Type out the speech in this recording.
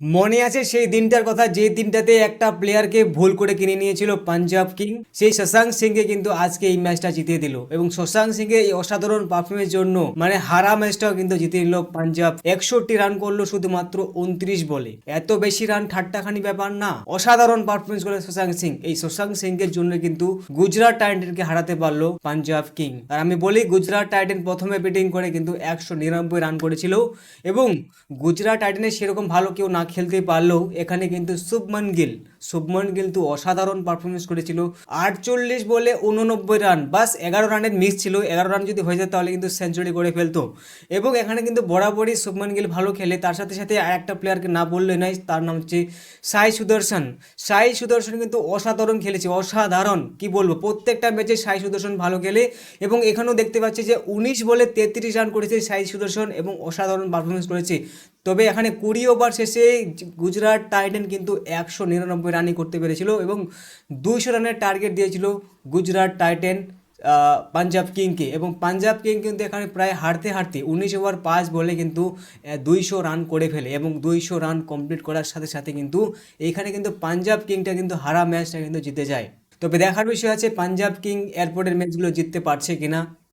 মনে আছে সেই দিনটার কথা? যে দিনটাতে একটা প্লেয়ারকে ভুল করে কিনে নিয়েছিল পাঞ্জাব কিং সেই শশাঙ্ক সিংকে কিন্তু আজকে এই ম্যাচটা জিতিয়ে দিল। এবং শশাঙ্ক সিং এর এই অসাধারণ পারফরমেন্সের জন্য মানে হারা ম্যাচটাও কিন্তু জিতে নিল পাঞ্জাব একষট্টি রান করল শুধুমাত্র উনত্রিশ বলে। এত বেশি রান ঠাট্টাখানি ব্যাপার না। অসাধারণ পারফরমেন্স করে শশাঙ্ক সিং এই শশাঙ্ক সিং এর জন্য কিন্তু গুজরাট টাইটেনকে হারাতে পারল পাঞ্জাব কিং আর আমি বলি গুজরাট টাইটেন প্রথমে ব্যাটিং করে কিন্তু একশো নিরানব্বই রান করেছিল। এবং গুজরাট টাইটেনের সেরকম ভালো কেউ না খেলতে পারলেও এখানে কিন্তু শুভমন গিল। শুভমন গিল তো অসাধারণ পারফরমেন্স করেছিল। আটচল্লিশ বলে উননব্বই রান, বাস এগারো রানের মিস ছিল। এগারো রান যদি হয়ে যেত তাহলে কিন্তু সেঞ্চুরি করে ফেলতো। এবং এখানে কিন্তু বরাবরই শুভমন গিল ভালো খেলে। তার সাথে সাথে আর একটা প্লেয়ারকে না বললে নাই তার নাম হচ্ছে সাই সুদর্শন। সাই সুদর্শন কিন্তু অসাধারণ খেলেছে, অসাধারণ। কি বলব? প্রত্যেকটা ম্যাচে সাই সুদর্শন ভালো খেলে। এবং এখানেও দেখতে পাচ্ছি যে উনিশ বলে তেত্রিশ রান করেছে সাই সুদর্শন এবং অসাধারণ পারফরমেন্স করেছে। তবে এখানে কুড়ি ওভার শেষে গুজরাট টাইটেন কিন্তু একশো নিরানব্বই রানই করতে পেরেছিল এবং দুইশো রানের টার্গেট দিয়েছিল গুজরাট টাইটেন পাঞ্জাব কিংকে। এবং পাঞ্জাব কিং কিন্তু এখানে প্রায় হারতে হারতে উনিশ ওভার পাঁচ বলে কিন্তু দুইশো রান করে ফেলে এবং দুইশো রান কমপ্লিট করার সাথে সাথে কিন্তু এখানে কিন্তু পাঞ্জাব কিংটা কিন্তু হারা ম্যাচটা কিন্তু জিতে যায়। তবে দেখার বিষয় আছে পাঞ্জাব কিং এয়ারপোর্টের ম্যাচগুলো জিততে পারছে কিনা।